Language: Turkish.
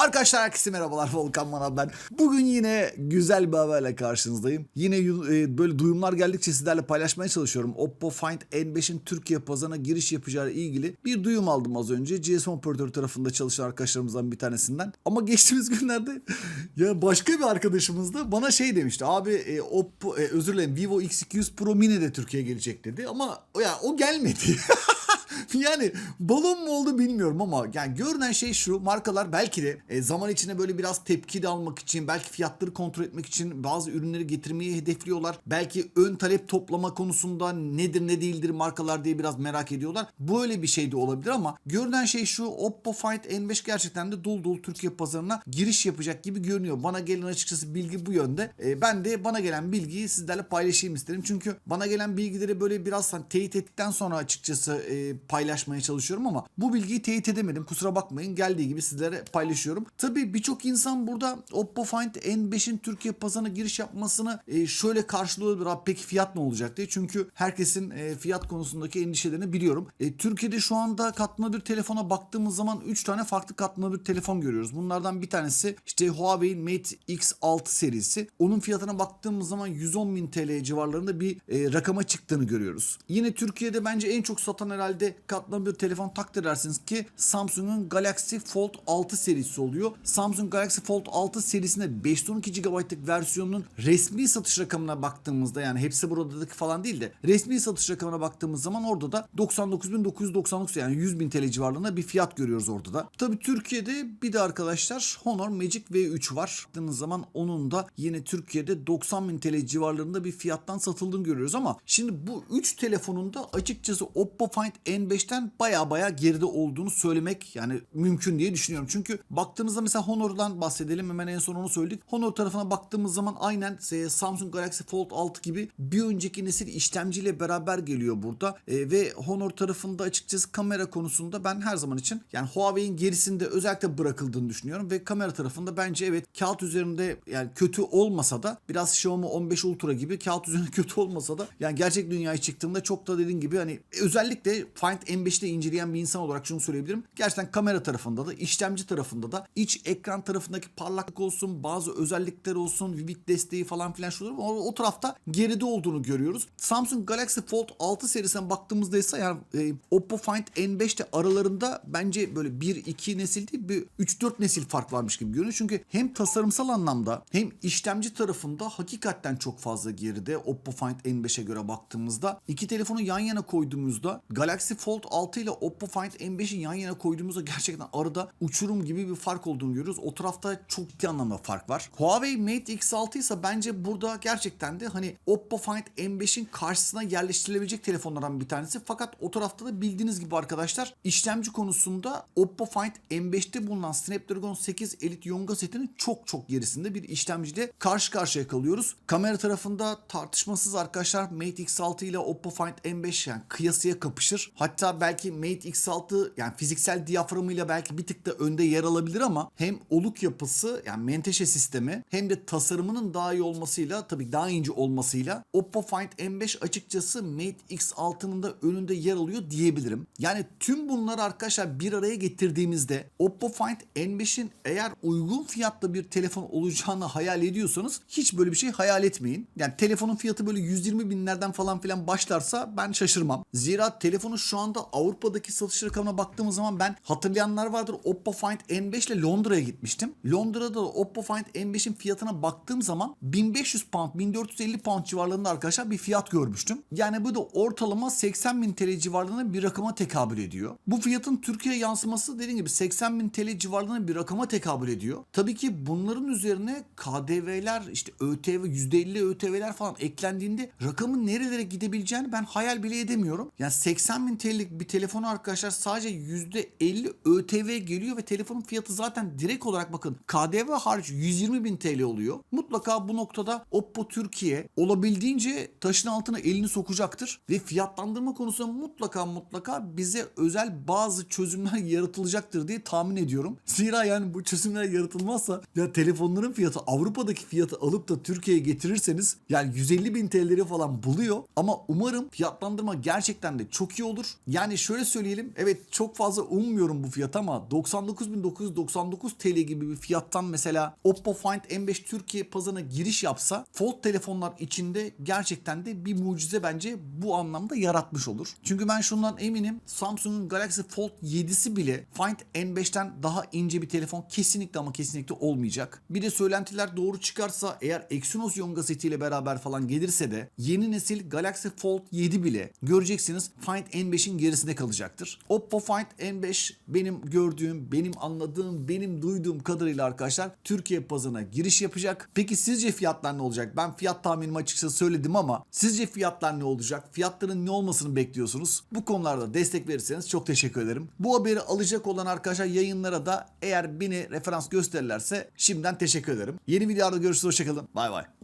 Arkadaşlar herkese merhabalar Volkan Manav ben. Bugün yine güzel bir haberle karşınızdayım. Yine e, böyle duyumlar geldikçe sizlerle paylaşmaya çalışıyorum. Oppo Find N5'in Türkiye pazarına giriş yapacağı ilgili bir duyum aldım az önce. GSM operatörü tarafında çalışan arkadaşlarımızdan bir tanesinden. Ama geçtiğimiz günlerde ya başka bir arkadaşımız da bana şey demişti. Abi e, Oppo e, özür dilerim Vivo X200 Pro Mini de Türkiye'ye gelecek dedi. Ama ya o gelmedi. yani balon mu oldu bilmiyorum ama yani görünen şey şu markalar belki de e, zaman içinde böyle biraz tepki de almak için belki fiyatları kontrol etmek için bazı ürünleri getirmeyi hedefliyorlar. Belki ön talep toplama konusunda nedir ne değildir markalar diye biraz merak ediyorlar. Böyle bir şey de olabilir ama görünen şey şu Oppo Find N5 gerçekten de dolu dolu Türkiye pazarına giriş yapacak gibi görünüyor. Bana gelen açıkçası bilgi bu yönde. E, ben de bana gelen bilgiyi sizlerle paylaşayım isterim. Çünkü bana gelen bilgileri böyle biraz hani teyit ettikten sonra açıkçası e, paylaşmaya çalışıyorum ama bu bilgiyi teyit edemedim. Kusura bakmayın. Geldiği gibi sizlere paylaşıyorum. Tabii birçok insan burada Oppo Find N5'in Türkiye pazarına giriş yapmasını e, şöyle karşılıyordur. Abi peki fiyat ne olacak diye. Çünkü herkesin e, fiyat konusundaki endişelerini biliyorum. E, Türkiye'de şu anda katlanabilir telefona baktığımız zaman 3 tane farklı katlanabilir telefon görüyoruz. Bunlardan bir tanesi işte Huawei Mate X6 serisi. Onun fiyatına baktığımız zaman 110 bin TL civarlarında bir rakama çıktığını görüyoruz. Yine Türkiye'de bence en çok satan herhalde katlanabilir telefon takdir edersiniz ki Samsung'un Galaxy Fold 6 serisi oluyor. Samsung Galaxy Fold 6 serisinde 512 GB'lık versiyonunun resmi satış rakamına baktığımızda yani hepsi buradaki falan değil de resmi satış rakamına baktığımız zaman orada da 99.999 yani 100 bin TL civarlarında bir fiyat görüyoruz orada da. Tabi Türkiye'de bir de arkadaşlar Honor Magic V3 var. Baktığınız zaman onun da yine Türkiye'de 90 bin TL civarlarında bir fiyattan satıldığını görüyoruz ama şimdi bu 3 telefonun da açıkçası Oppo Find N5'ten baya baya geride olduğunu söylemek yani mümkün diye düşünüyorum. Çünkü baktığınızda mesela Honor'dan bahsedelim hemen en son onu söyledik. Honor tarafına baktığımız zaman aynen Samsung Galaxy Fold 6 gibi bir önceki nesil işlemciyle beraber geliyor burada. E, ve Honor tarafında açıkçası kamera konusunda ben her zaman için yani Huawei'in gerisinde özellikle bırakıldığını düşünüyorum ve kamera tarafında bence evet kağıt üzerinde yani kötü olmasa da biraz Xiaomi 15 Ultra gibi kağıt üzerinde kötü olmasa da yani gerçek dünyaya çıktığımda çok da dediğim gibi hani özellikle Find M5'te inceleyen bir insan olarak şunu söyleyebilirim. Gerçekten kamera tarafında da işlemci tarafında da iç ekran tarafındaki parlaklık olsun bazı özellikler olsun Vivid desteği falan filan şudur o, o tarafta geride olduğunu görüyoruz. Samsung Galaxy Fold 6 serisine baktığımızda ise yani e, Oppo Find N5'te aralarında bence böyle 1-2 nesil değil bir 3-4 nesil fark varmış gibi görünüyor. Çünkü hem tasarımsal anlamda hem işlemci tarafında hakikaten çok fazla geride Oppo Find N5'e göre baktığımızda iki telefonu yan yana koyduğumuzda Galaxy Fold 6 ile Oppo Find M5'i yan yana koyduğumuzda gerçekten arada uçurum gibi bir fark olduğunu görüyoruz. O tarafta çok ciddi anlamda fark var. Huawei Mate X6 ise bence burada gerçekten de hani Oppo Find M5'in karşısına yerleştirilebilecek telefonlardan bir tanesi. Fakat o tarafta da bildiğiniz gibi arkadaşlar işlemci konusunda Oppo Find M5'te bulunan Snapdragon 8 Elite Yonga setinin çok çok gerisinde bir işlemciyle karşı karşıya kalıyoruz. Kamera tarafında tartışmasız arkadaşlar Mate X6 ile Oppo Find M5 yani kıyasıya kapışır. Hatta belki Mate X6 yani fiziksel diyaframıyla belki bir tık da önde yer alabilir ama hem oluk yapısı yani menteşe sistemi hem de tasarımının daha iyi olmasıyla tabii daha ince olmasıyla Oppo Find M5 açıkçası Mate X6'nın da önünde yer alıyor diyebilirim. Yani tüm bunları arkadaşlar bir araya getirdiğimizde Oppo Find N5'in eğer uygun fiyatlı bir telefon olacağını hayal ediyorsanız hiç böyle bir şey hayal etmeyin. Yani telefonun fiyatı böyle 120 binlerden falan filan başlarsa ben şaşırmam. Zira telefonu şu anda Avrupa'daki satış rakamına baktığımız zaman ben hatırlayanlar vardır Oppo Find N5 ile Londra'ya gitmiştim. Londra'da da Oppo Find N5'in fiyatına baktığım zaman 1500 pound 1450 pound civarlarında arkadaşlar bir fiyat görmüştüm. Yani bu da ortalama 80 bin TL civarlarında bir rakama tekabül ediyor. Bu fiyatın Türkiye yansıması dediğim gibi 80 bin TL civarlarında bir rakama tekabül ediyor. Tabii ki bunların üzerine KDV'ler işte ÖTV %50 ÖTV'ler falan eklendiğinde rakamın nerelere gidebileceğini ben hayal bile edemiyorum. Yani 80 bin TL'lik bir telefonu arkadaşlar sadece %50 ÖTV geliyor ve telefonun fiyatı zaten direkt olarak bakın KDV hariç 120 bin TL oluyor. Mutlaka bu noktada Oppo Türkiye olabildiğince taşın altına elini sokacaktır ve fiyatlandırma konusunda mutlaka mutlaka bize özel bazı çözümler yaratılacaktır diye tahmin ediyorum. Zira yani bu çözümler yaratılmazsa ya telefonların fiyatı Avrupa'daki fiyatı alıp da Türkiye'ye getirirseniz yani 150 bin TL'leri falan buluyor ama umarım fiyatlandırma gerçekten de çok iyi olur. Yani şöyle söyleyelim. Evet çok fazla ummuyorum bu fiyat ama 99.999 TL gibi bir fiyattan mesela Oppo Find M5 Türkiye pazarına giriş yapsa Fold telefonlar içinde gerçekten de bir mucize bence bu anlamda yaratmış olur. Çünkü ben şundan eminim Samsung'un Galaxy Fold 7'si bile Find N5'ten daha ince bir telefon kesinlikle ama kesinlikle olmayacak. Bir de söylentiler doğru çıkarsa eğer Exynos Yonga setiyle beraber falan gelirse de yeni nesil Galaxy Fold 7 bile göreceksiniz Find N5'in gerisinde kalacaktır. Oppo Find N5 benim gördüğüm, benim anladığım, benim duyduğum kadarıyla arkadaşlar Türkiye pazarına giriş yapacak. Peki sizce fiyatlar ne olacak? Ben fiyat tahminimi açıkçası söyledim ama sizce fiyatlar ne olacak? Fiyatların ne olmasını bekliyorsunuz? Bu konularda destek verirseniz çok teşekkür ederim. Bu haberi alacak olan arkadaşlar yayınlara da eğer beni referans gösterirlerse şimdiden teşekkür ederim. Yeni videoda görüşürüz. Hoşçakalın. Bay bay.